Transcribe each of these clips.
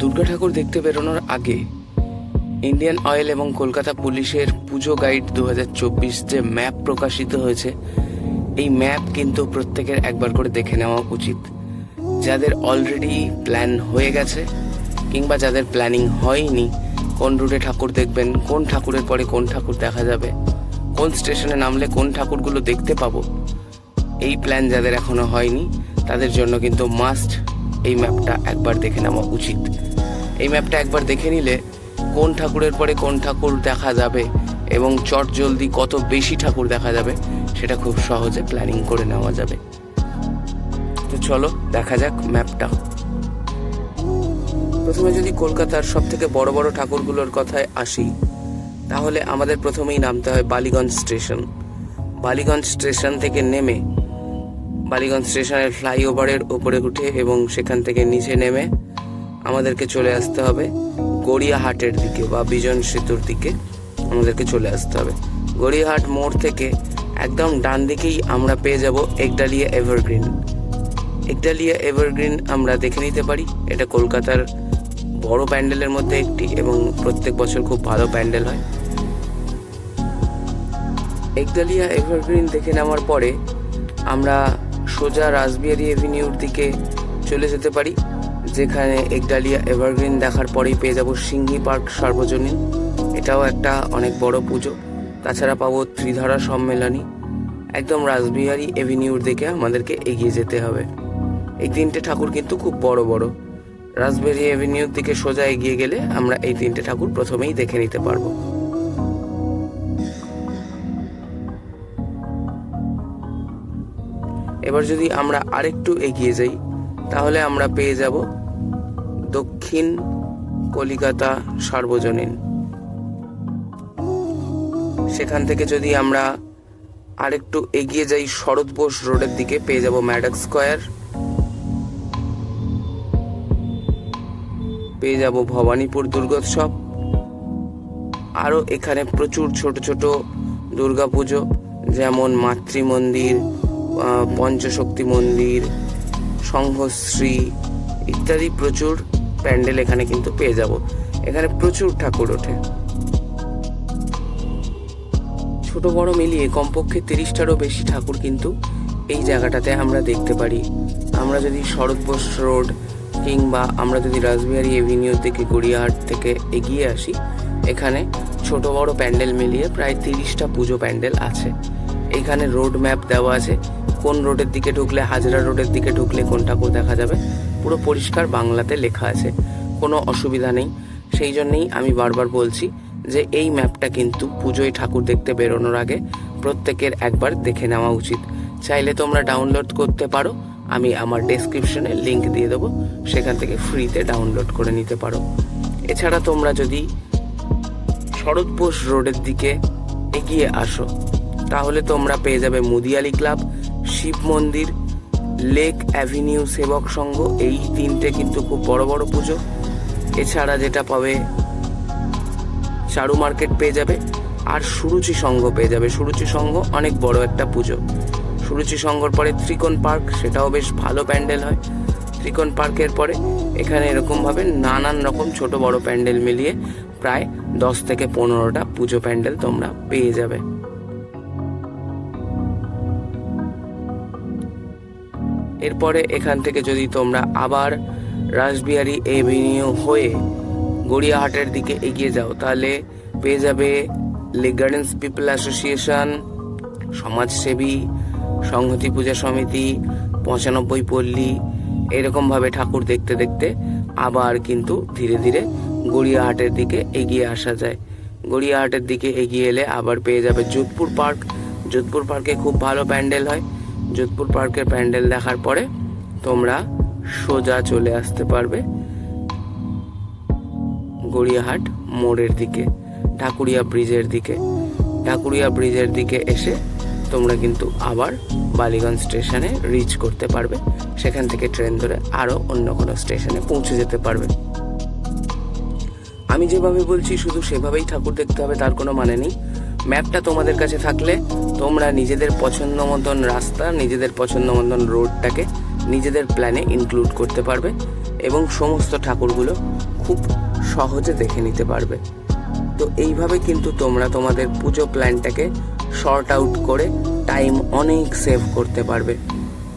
দুর্গা ঠাকুর দেখতে বেরোনোর আগে ইন্ডিয়ান অয়েল এবং কলকাতা পুলিশের পুজো গাইড দু হাজার চব্বিশ যে ম্যাপ প্রকাশিত হয়েছে, এই ম্যাপ কিন্তু প্রত্যেকের একবার করে দেখে নেওয়া উচিত। যাদের অলরেডি প্ল্যান হয়ে গেছে কিংবা যাদের প্ল্যানিং হয়নি, কোন রুটে ঠাকুর দেখবেন, কোন ঠাকুরের পরে কোন ঠাকুর দেখা যাবে, কোন স্টেশনে নামলে কোন ঠাকুরগুলো দেখতে পাবো, এই প্ল্যান যাদের এখনও হয়নি, তাদের জন্য কিন্তু মাস্ট এই ম্যাপটা একবার দেখে নেওয়া উচিত। এই ম্যাপটা একবার দেখে নিলে কোন ঠাকুরের পরে কোন ঠাকুর দেখা যাবে এবং চট জলদি কত বেশি ঠাকুর দেখা যাবে, সেটা খুব সহজে প্ল্যানিং করে নেওয়া যাবে। তো চলো, দেখা যাক ম্যাপটা প্রথমে যদি কলকাতার সব থেকে বড় বড় ঠাকুরগুলোর কথায় আসি, তাহলে আমাদের প্রথমেই নামতে হয় বালিগঞ্জ স্টেশন। বালিগঞ্জ স্টেশন থেকে নেমে বালিগঞ্জ স্টেশনের ফ্লাইওভারের উপরে উঠে এবং সেখান থেকে নিচে নেমে আমাদেরকে চলে আসতে হবে গড়িয়াহাটের দিকে বা বিজন সেতুর দিকে। আমাদেরকে চলে আসতে হবে। গড়িয়াহাট মোড় থেকে একদম ডান দিকেই আমরা পেয়ে যাব একডালিয়া এভারগ্রিন। একডালিয়া এভারগ্রিন আমরা দেখে নিতে পারি। এটা কলকাতার বড় প্যান্ডেলের মধ্যে একটি এবং প্রত্যেক বছর খুব ভালো প্যান্ডেল হয়। একডালিয়া এভারগ্রিন দেখে নেওয়ার পরে আমরা সোজা রাসবিহারি এভিনিউর দিকে চলে যেতে পারি, যেখানে একডালিয়া এভারগ্রিন দেখার পরেই পেয়ে যাব সিংহি পার্ক সার্বজনীন। এটাও একটা অনেক বড় পুজো। তাছাড়া পাবো ত্রিধারা সম্মেলনী। একদম রাসবিহারি এভিনিউর দিকে আমাদেরকে এগিয়ে যেতে হবে। এই তিনটে ঠাকুর কিন্তু খুব বড় বড়। রাসবেরি এভিনিউর দিকে সোজা এগিয়ে গেলে আমরা এই তিনটে ঠাকুর প্রথমেই দেখে নিতে পারব। এবার যদি আমরা আরেকটু এগিয়ে যাই তাহলে আমরা পেয়ে যাব দক্ষিণ কলিকাতা সার্বজনীন। সেখান থেকে যদি আমরা আরেকটু এগিয়ে যাই শরৎ বোস রোডের দিকে পেয়ে যাব ম্যাডক স্কোয়ার। পেয়ে যাব ভবানীপুর দুর্গোৎসব। আরও এখানে প্রচুর ছোট ছোট দুর্গাপুজো যেমন মাতৃ মন্দির আহ, পঞ্চশক্তি মন্দির, সংঘশ্রী ইত্যাদি প্রচুর প্যান্ডেল এখানে কিন্তু পেয়ে যাব। এখানে প্রচুর ঠাকুর ওঠে। ছোট বড় মিলিয়ে কমপক্ষে তিরিশটারও বেশি ঠাকুর কিন্তু এই জায়গাটাতে আমরা দেখতে পারি। আমরা যদি শরৎ বোস রোড কিংবা আমরা যদি রাসবিহারি এভিনিউ থেকে, গড়িয়াহাট থেকে এগিয়ে আসি, এখানে ছোট বড় প্যান্ডেল মিলিয়ে প্রায় তিরিশটা পুজো প্যান্ডেল আছে। এখানে রোড ম্যাপ দেওয়া আছে। কোন রোডের দিকে ঢুকলে, হাজরা রোডের দিকে ঢুকলে কোন ঠাকুর দেখা যাবে? পুরো পরিষ্কার বাংলাতে লেখা আছে। কোনো অসুবিধা নেই। সেই জন্যেই আমি বারবার বলছি যে এই ম্যাপটা কিন্তু পুজোয় ঠাকুর দেখতে বেরোনোর আগে প্রত্যেকের একবার দেখে নেওয়া উচিত। চাইলে তোমরা ডাউনলোড করতে পারো। আমি আমার ডেসক্রিপশনে লিংক দিয়ে দেবো। সেখান থেকে ফ্রিতে ডাউনলোড করে নিতে পারো। এছাড়া তোমরা যদি শরৎ বোস রোডের দিকে এগিয়ে আসো, তাহলে তোমরা পেয়ে যাবে মুদিয়ালি ক্লাব। শিব মন্দির, লেক অ্যাভিনিউ সেবক সংঘ, এই তিনটে কিন্তু খুব বড় বড় পুজো। এছাড়া যেটা পাবে, চারু মার্কেট পেয়ে যাবে, আর সুরুচি সংঘ পেয়ে যাবে। সুরুচি সংঘ অনেক বড় একটা পুজো। সুরুচি সংঘর পরে ত্রিকোণ পার্ক, সেটাও বেশ ভালো প্যান্ডেল হয়। ত্রিকোণ পার্কের পরে এখানে এরকমভাবে নানান রকম ছোট বড় প্যান্ডেল মিলিয়ে প্রায় দশ থেকে পনেরোটা পুজো প্যান্ডেল তোমরা পেয়ে যাবে। এরপরে এখান থেকে যদি তোমরা আবার রাসবিহারি এভিনিউ হয়ে গড়িয়াহাটের দিকে এগিয়ে যাও, তাহলে পেয়ে যাবে লেক গার্ডেন্স পিপল অ্যাসোসিয়েশন, সমাজসেবী, সংহতি পূজা সমিতি, পঁচানব্বই পল্লী। এরকমভাবে ঠাকুর দেখতে দেখতে আবার কিন্তু ধীরে ধীরে গড়িয়াহাটের দিকে এগিয়ে আসা যায়। গড়িয়াহাটের দিকে এগিয়ে এলে আবার পেয়ে যাবে যোধপুর পার্ক। যোধপুর পার্কে খুব ভালো প্যান্ডেল হয়। যোধপুর পার্কের প্যান্ডেল দেখার পরে তোমরা সোজা চলে আসতে পারবে গড়িয়াহাট মোড়ের দিকে, ঢাকুরিয়া ব্রিজের দিকে। ঢাকুরিয়া ব্রিজের দিকে এসে তোমরা কিন্তু আবার বালিগঞ্জ স্টেশনে রিচ করতে পারবে। সেখান থেকে ট্রেন ধরে আরও অন্য কোনো স্টেশনে পৌঁছে যেতে পারবে। আমি যেভাবে বলছি, শুধু সেভাবেই ঠাকুর দেখতে হবে, তার কোনো মানে নেই। ম্যাপটা তোমাদের কাছে থাকলে তোমরা নিজেদের পছন্দ মতন রাস্তা, নিজেদের পছন্দ মতন রোডটাকে নিজেদের প্ল্যানে ইনক্লুড করতে পারবে এবং সমস্ত ঠাকুরগুলো খুব সহজে দেখে নিতে পারবে। তো এইভাবে কিন্তু তোমরা তোমাদের পুজো প্ল্যানটাকে শর্ট আউট করে টাইম অনেক সেভ করতে পারবে।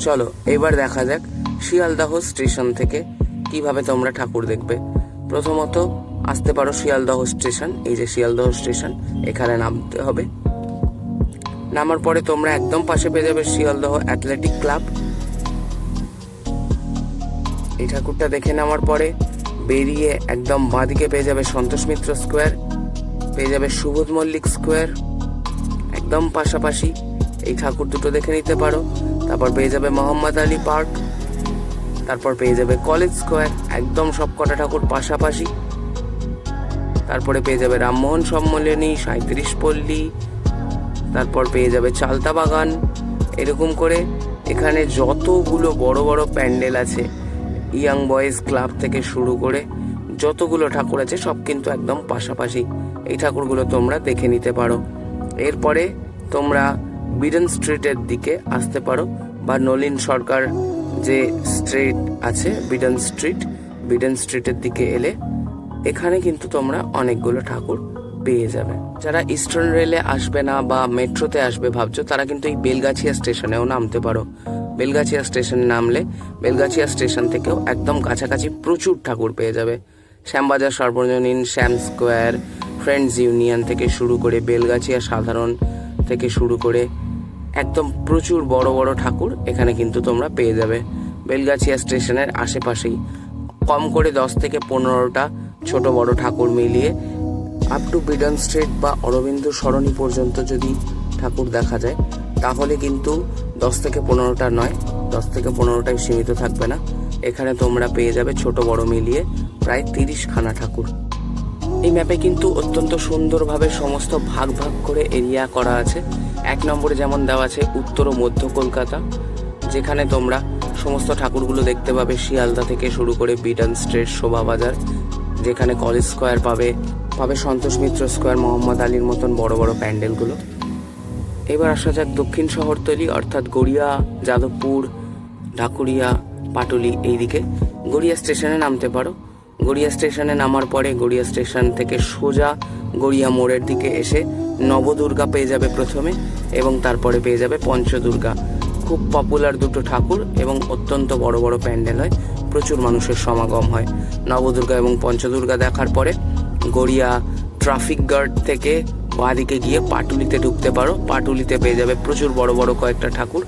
চলো, এবার দেখা যাক শিয়ালদাহ স্টেশন থেকে কীভাবে তোমরা ঠাকুর দেখবে। প্রথমত আসতে পারো শিয়ালদহ স্টেশন। এই যে শিয়ালদহ স্টেশন, এখানে নামতে হবে। নামার পরে তোমরা একদম পাশে পেয়ে যাবে শিয়ালদহ অ্যাথলেটিক ক্লাব। এই ঠাকুরটা দেখে নেওয়ার পরে বেরিয়ে একদম বাঁদিকে পেয়ে যাবে সন্তোষ মিত্র স্কোয়ার, পেয়ে যাবে সুবোধ মল্লিক স্কোয়ার। একদম পাশাপাশি এই ঠাকুর দুটো দেখে নিতে পারো। তারপর পেয়ে যাবে মোহাম্মদ আলী পার্ক, তারপর পেয়ে যাবে কলেজ স্কোয়ার। একদম সব কটা ঠাকুর পাশাপাশি। তারপরে পেয়ে যাবে রামমোহন সম্মেলনী সাঁত্রিশ পল্লী, তারপর পেয়ে যাবে চালতা বাগান, এরকম করে এখানে যতগুলো বড় বড় প্যান্ডেল আছে, ইয়াং বয়েজ ক্লাব থেকে শুরু করে যতগুলো ঠাকুর আছে, সব কিন্তু একদম পাশাপাশি এই ঠাকুরগুলো তোমরা দেখে নিতে পারো। এরপরে তোমরা বিডন স্ট্রিটের দিকে আসতে পারো, বা নলিন সরকার যে স্ট্রিট আছে, বিডন স্ট্রিট, বিডন স্ট্রিটের দিকে এলে এখানে কিন্তু তোমরা অনেকগুলো ঠাকুর পেয়ে যাবে। যারা ইস্টার্ন রেলে আসবে না বা মেট্রোতে আসবে ভাবছ, তারা কিন্তু এই বেলগাছিয়া স্টেশনেও নামতে পারো। বেলগাছিয়া স্টেশনে নামলে বেলগাছিয়া স্টেশন থেকেও একদম কাছাকাছি প্রচুর ঠাকুর পেয়ে যাবে। শ্যামবাজার, সর্বজনীন, শ্যাম স্কোয়ার, ফ্রেন্ডস ইউনিয়ন থেকে শুরু করে বেলগাছিয়া সাধারণ থেকে শুরু করে একদম প্রচুর বড় বড় ঠাকুর এখানে কিন্তু তোমরা পেয়ে যাবে। বেলগাছিয়া স্টেশনের আশেপাশেই কম করে দশ থেকে পনেরোটা ছোট বড় ঠাকুর মিলিয়ে আপ টু বিডন স্ট্রিট বা অরবিন্দ সরণি পর্যন্ত যদি ঠাকুর দেখা যায়, তাহলে কিন্তু দশ থেকে পনেরোটা নয়, দশ থেকে পনেরোটাই সীমিত থাকবে না। এখানে তোমরা পেয়ে যাবে ছোট বড় মিলিয়ে প্রায় তিরিশ খানা ঠাকুর। এই ম্যাপে কিন্তু অত্যন্ত সুন্দরভাবে সমস্ত ভাগ ভাগ করে এরিয়া করা আছে। এক নম্বরে যেমন দেওয়া আছে উত্তর ও মধ্য কলকাতা, যেখানে তোমরা সমস্ত ঠাকুরগুলো দেখতে পাবে শিয়ালদা থেকে শুরু করে বিডন স্ট্রিট শোভাবাজার যেখানে কলেজ স্কোয়ার পাবে পাবে সন্তোষ মিত্র স্কোয়ার মোহাম্মদ আলীর মতন বড় বড় প্যান্ডেলগুলো। এবার আসা যাক দক্ষিণ শহরতলি অর্থাৎ গড়িয়া, যাদবপুর, ঢাকুরিয়া, পাটুলি এইদিকে। গড়িয়া স্টেশনে নামতে পারো। গড়িয়া স্টেশনে নামার পরে গড়িয়া স্টেশন থেকে সোজা গড়িয়া মোড়ের দিকে এসে নবদুর্গা পেয়ে যাবে প্রথমে এবং তারপরে পেয়ে যাবে পঞ্চদুর্গা। খুব পপুলার দুটো ঠাকুর এবং অত্যন্ত বড় বড় প্যান্ডেল হয়। প্রচুর মানুষের সমাগম হয়। নবদুর্গা এবং পঞ্চদুর্গা দেখার পরে গড়িয়া ট্রাফিক গার্ড থেকে বাঁদিকে গিয়ে পাটুলিতে ঢুকতে পারো। পাটুলিতে পেয়ে যাবে প্রচুর বড় বড় কয়েকটা ঠাকুর।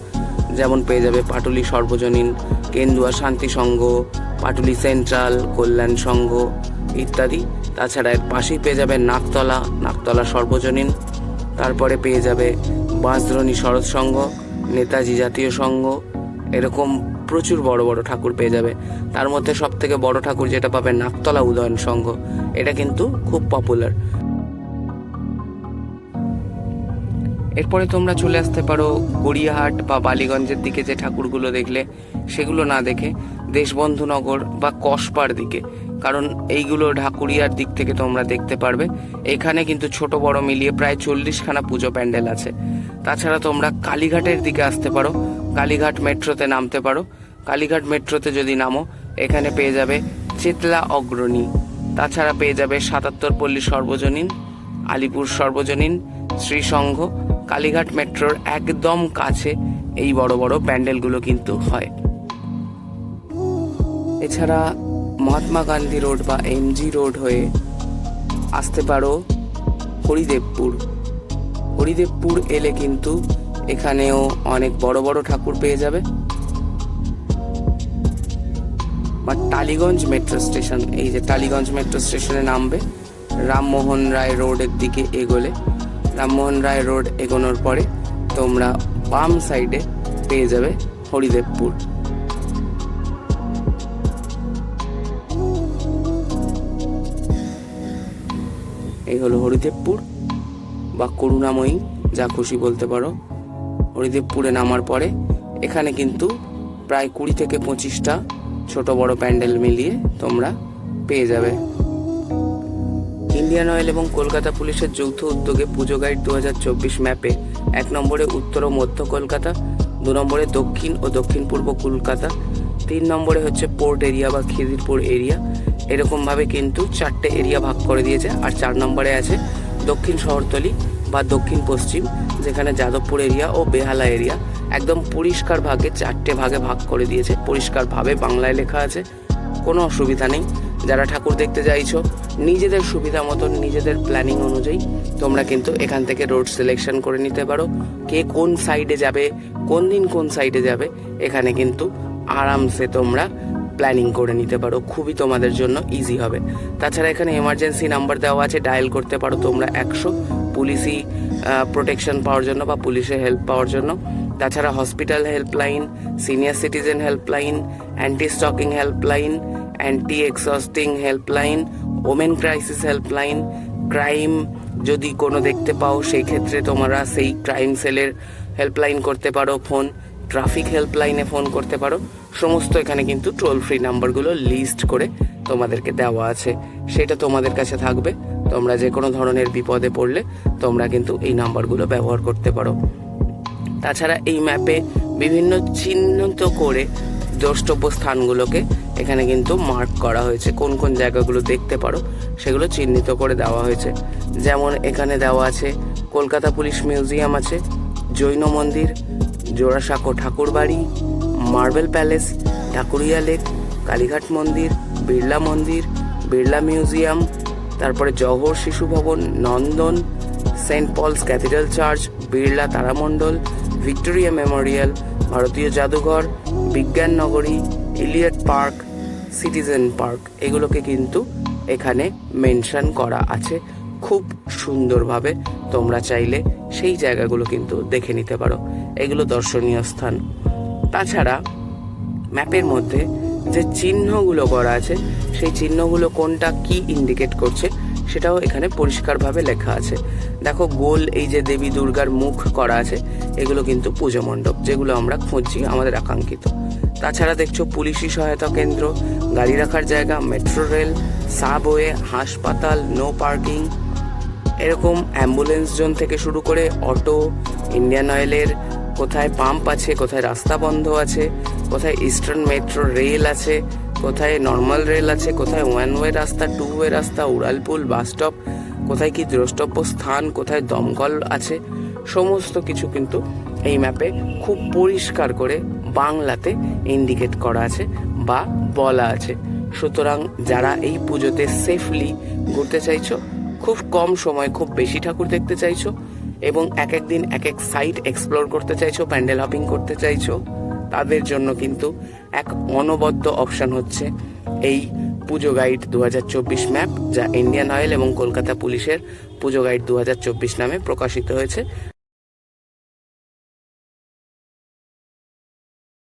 যেমন পেয়ে যাবে পাটুলি সর্বজনীন, কেন্দুয়া শান্তি সংঘ, পাটুলি সেন্ট্রাল কল্যাণ সংঘ ইত্যাদি। তাছাড়া এর পাশেই পেয়ে যাবে নাকতলা নাকতলা সর্বজনীন। তারপরে পেয়ে যাবে বাঁশদ্রণী শরৎ সংঘ, নেতাজি জাতীয় সংঘ। এরকম প্রচুর বড় বড় ঠাকুর পেয়ে যাবে। তার মধ্যে সব থেকে বড় ঠাকুর যেটা পাবে নাকতলা উদয়ন সংঘ। এটা কিন্তু খুব পপুলার এরপরে তোমরা চলে আসতে পারো গড়িয়াহাট বা বালিগঞ্জের দিকে যে ঠাকুরগুলো দেখলে, সেগুলো না দেখে দেশবন্ধুনগর বা কসবার দিকে। কারণ এইগুলো ঢাকুরিয়ার দিক থেকে তোমরা দেখতে পারবে। এখানে কিন্তু ছোট বড় মিলিয়ে প্রায় চল্লিশখানা পুজো প্যান্ডেল আছে। তাছাড়া তোমরা কালীঘাটের দিকে আসতে পারো। কালীঘাট মেট্রোতে নামতে পারো। কালীঘাট মেট্রোতে যদি নামো, এখানে পেয়ে যাবে চেতলা অগ্রণী। তাছাড়া পেয়ে যাবে সাতাত্তর পল্লী সর্বজনীন, আলিপুর সর্বজনীন শ্রীসংঘ কালীঘাট মেট্রোর একদম কাছে এই বড় বড় প্যান্ডেলগুলো কিন্তু হয়। এছাড়া মহাত্মা গান্ধী রোড বা এমজি রোড হয়ে আসতে পারো হরিদেবপুর। হরিদেবপুর এলে কিন্তু এখানেও অনেক বড় বড় ঠাকুর পেয়ে যাবে। বা টালিগঞ্জ মেট্রো স্টেশন, এই যে টালিগঞ্জ মেট্রো স্টেশনে নামবে। রামমোহন রায় রোডের দিকে এগোলে। রামমোহন রায় রোড এগোনোর পরে তোমরা বাম সাইডে পেয়ে যাবে হরিদেবপুর। এই হলো হরিদেবপুর বা করুণাময়ী, যা খুশি বলতে পারো। হরিদেবপুরে নামার পরে এখানে কিন্তু প্রায় কুড়ি থেকে পঁচিশটা ছোট বড় প্যান্ডেল মিলিয়ে তোমরা পেয়ে যাবে। ইন্ডিয়ান অয়েল এবং কলকাতা পুলিশের যৌথ উদ্যোগে পুজো গাইড দু হাজার চব্বিশ ম্যাপে এক নম্বরে উত্তর ও মধ্য কলকাতা, দু নম্বরে দক্ষিণ ও দক্ষিণ পূর্ব কলকাতা, তিন নম্বরে হচ্ছে পোর্ট এরিয়া বা খিদিরপুর এরিয়া এরকমভাবে কিন্তু চারটে এরিয়া ভাগ করে দিয়েছে, আর চার নম্বরে আছে দক্ষিণ শহরতলি বা দক্ষিণ পশ্চিম, যেখানে যাদবপুর এরিয়া ও বেহালা এরিয়া একদম পরিষ্কার ভাগে চারটে ভাগে ভাগ করে দিয়েছে। পরিষ্কারভাবে বাংলায় লেখা আছে, কোনো অসুবিধা নেই। যারা ঠাকুর দেখতে চাইছো নিজেদের সুবিধা মতন, নিজেদের প্ল্যানিং অনুযায়ী তোমরা কিন্তু এখান থেকে রোড সিলেকশন করে নিতে পারো। কে কোন সাইডে যাবে, কোন দিন কোন সাইডে যাবে, এখানে কিন্তু আরামসে তোমরা প্ল্যানিং করে নিতে পারো, খুবই তোমাদের জন্য ইজি হবে। তাছাড়া এখানে এমার্জেন্সি নাম্বার দেওয়া আছে ডায়াল করতে পারো তোমরা একশো। পুলিশি প্রোটেকশন পাওয়ার জন্য বা পুলিশের হেল্প পাওয়ার জন্য। তাছাড়া hospital helpline senior citizen helpline anti stalking helpline anti existing helpline women crisis helpline crime যদি কোনো দেখতে পাও, সেই ক্ষেত্রে তোমরা সেই ক্রাইম সেলের হেল্পলাইন করতে পারো ফোন ট্রাফিক হেল্পলাইনে ফোন করতে পারো। সমস্ত এখানে কিন্তু টোল ফ্রি নাম্বারগুলো লিস্ট করে তোমাদেরকে দেওয়া আছে। সেটা তোমাদের কাছে থাকবে। তোমরা যে কোনো ধরনের বিপদে পড়লে তোমরা কিন্তু এই নাম্বারগুলো ব্যবহার করতে পারো। তাছাড়া এই ম্যাপে বিভিন্ন চিহ্নিত করে দ্রষ্টব্য স্থানগুলোকে এখানে কিন্তু মার্ক করা হয়েছে। কোন কোন জায়গাগুলো দেখতে পারো, সেগুলো চিহ্নিত করে দেওয়া হয়েছে। যেমন এখানে দেওয়া আছে, কলকাতা পুলিশ মিউজিয়াম আছে, জৈন মন্দির Jorasanko Thakur Bari, marble palace Dhakuria lake, Kalighat মন্দির, বিড়লা মন্দির, বিড়লা মিউজিয়াম, তারপরে Jawahar Shishu Bhavan, Nandan, saint Paul's cathedral church, Birla তারামণ্ডল, Victoria memorial, ভারতীয় জাদুঘর, বিজ্ঞান নগরী, ইলিয়ট পার্ক, সিটিজেন পার্ক, এগুলোকে কিন্তু এখানে মেনশন করা আছে। খুব সুন্দরভাবে তোমরা চাইলে সেই জায়গাগুলো কিন্তু দেখে নিতে পারো। এগুলো দর্শনীয় স্থান। তাছাড়া ম্যাপের মধ্যে যে চিহ্নগুলো করা আছে, সেই চিহ্নগুলো কোনটা কি ইন্ডিকেট করছে, সেটাও এখানে পরিষ্কারভাবে লেখা আছে। দেখো, গোল এই যে দেবী দুর্গার মুখ করা আছে, এগুলো কিন্তু পুজো মণ্ডপ, যেগুলো আমরা খুঁজছি আমাদের আকাঙ্ক্ষিত। তাছাড়া দেখছ, পুলিশি সহায়তা কেন্দ্র, গাড়ি রাখার জায়গা, মেট্রো রেল, সাবওয়ে, হাসপাতাল, নো পার্কিং এরকম অ্যাম্বুলেন্স জোন থেকে শুরু করে অটো, ইন্ডিয়ান অয়েলের, কোথায় পাম্প আছে, কোথায় রাস্তা বন্ধ আছে, কোথায় ইস্টার্ন মেট্রো রেল আছে, কোথায় নর্মাল রেল আছে, কোথায় ওয়ান ওয়ে রাস্তা টু ওয়ে রাস্তা, উড়ালপুল, বাস স্টপ, কোথায় কি দ্রষ্টব্য স্থান, কোথায় দমকল আছে, সমস্ত কিছু কিন্তু এই ম্যাপে খুব পরিষ্কার করে বাংলাতে ইন্ডিকেট করা আছে বা বলা আছে। সুতরাং যারা এই পুজোতে সেফলি ঘুরতে চাইছো খুব কম সময় খুব বেশি ঠাকুর দেখতে চাইছো? এবং এক এক দিন এক এক সাইট এক্সপ্লোর করতে চাইছো, প্যান্ডেল হপিং করতে চাইছো? তাদের জন্য কিন্তু এক অনবদ্য অপশন হচ্ছে এই পুজো গাইড দু হাজার চব্বিশ ম্যাপ যা ইন্ডিয়ান অয়েল এবং কলকাতা পুলিশের পুজো গাইড দু হাজার চব্বিশ নামে প্রকাশিত হয়েছে।